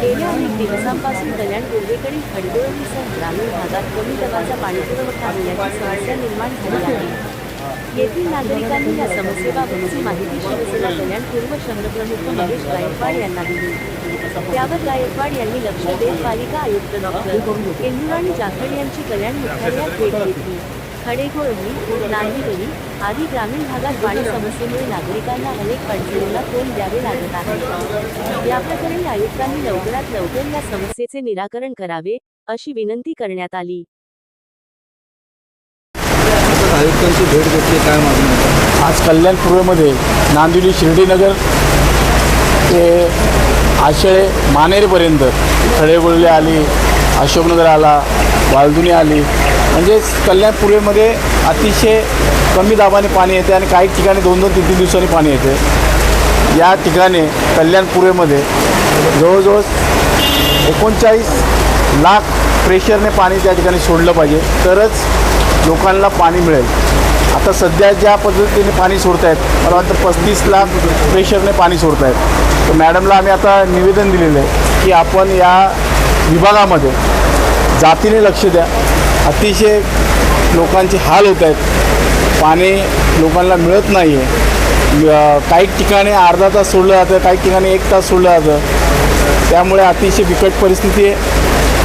गेल्या अनेक दिवसांपासून कल्याण पूर्वेकडील खडगोळणीसह ग्रामीण भागात कमी दाबाचा पाणीपुरवठा होण्याची समस्या निर्माण झाली आहे. येथील नागरिकांनी या समस्येबाबतची माहिती शिवसेना कल्याण पूर्व शहरप्रमुख महेश गायकवाड यांना दिली. त्यावर गायकवाड यांनी लक्ष देत पालिका आयुक्त डॉक्टर इंदुराणी जाखड यांची कल्याण मुख्यालयात भेट घेतली. खडेघोळणी नांदिवली आदी ग्रामीण भागात पाणी समस्येमुळे नागरिकांना अनेक अडचणींना तोंड द्यावे लागत आहे. या प्रकरणी आयुक्तांनी लवकरात लवकर या समस्येचे निराकरण करावे अशी विनंती करण्यात आली. आयुक्तांची भेट घेतली काय मागणी आज कल्याण पूर्वेमध्ये नांदिवली शिर्डीनगर ते आशळे मानेरपर्यंत खडेबोळले आली अशोकनगर आला वालदुनी आली म्हणजे कल्याण पूर्वेमध्ये अतिशय कमी दाबाने पाणी येते आणि काही ठिकाणी दोन दोन तीन तीन दिवसांनी पाणी येते. या ठिकाणी कल्याण पूर्वेमध्ये जवळजवळ एकोणचाळीस लाख प्रेशरने पाणी त्या ठिकाणी सोडलं पाहिजे. तरच लोकांना पाणी मिळेल. आता सध्या ज्या पद्धतीने पाणी सोडत आहेत मला वाटतं पस्तीस लाख प्रेशरने पाणी सोडत आहेत तर मॅडमला आम्ही आता निवेदन दिलेलं आहे की आपण या विभागामध्ये जातीने लक्ष द्या. अतिशय लोकांचे हाल होत आहेत. पाणी लोकांना मिळत नाही आहे काही ठिकाणी अर्धा तास सोडलं जातं काही ठिकाणी एक तास सोडलं जातं. त्यामुळे अतिशय बिकट परिस्थिती आहे.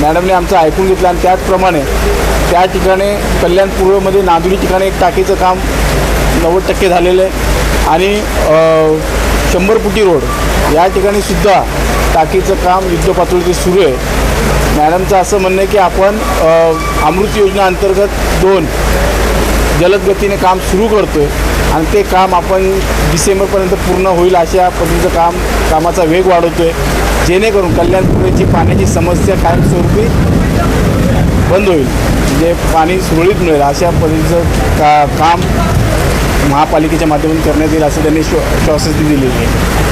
मॅडमने आमचं ऐकून घेतलं आणि त्याचप्रमाणे त्या ठिकाणी कल्याण पूर्वमध्ये नांदुरी ठिकाणी एक टाकीचं काम नव्वद टक्के झालेलं आहे. आणि शंभर फुटी रोड या ठिकाणी सुद्धा टाकीचं काम युद्धपातळीवरती सुरू आहे. मॅडमचं असं म्हणणं आहे की आपण अमृत योजना अंतर्गत दोन जलद गतीने काम सुरू करतोय आणि ते काम आपण डिसेंबरपर्यंत पूर्ण होईल अशा पद्धतीचं काम कामाचा वेग वाढवतोय. जेणेकरून कल्याणपुरेची पाण्याची समस्या कायमस्वरूपी बंद होईल. म्हणजे पाणी सुरळीत मिळेल अशा पद्धतीचं का काम महापालिकेच्या माध्यमातून करण्यात येईल असं त्यांनी श्व दिलेली आहे.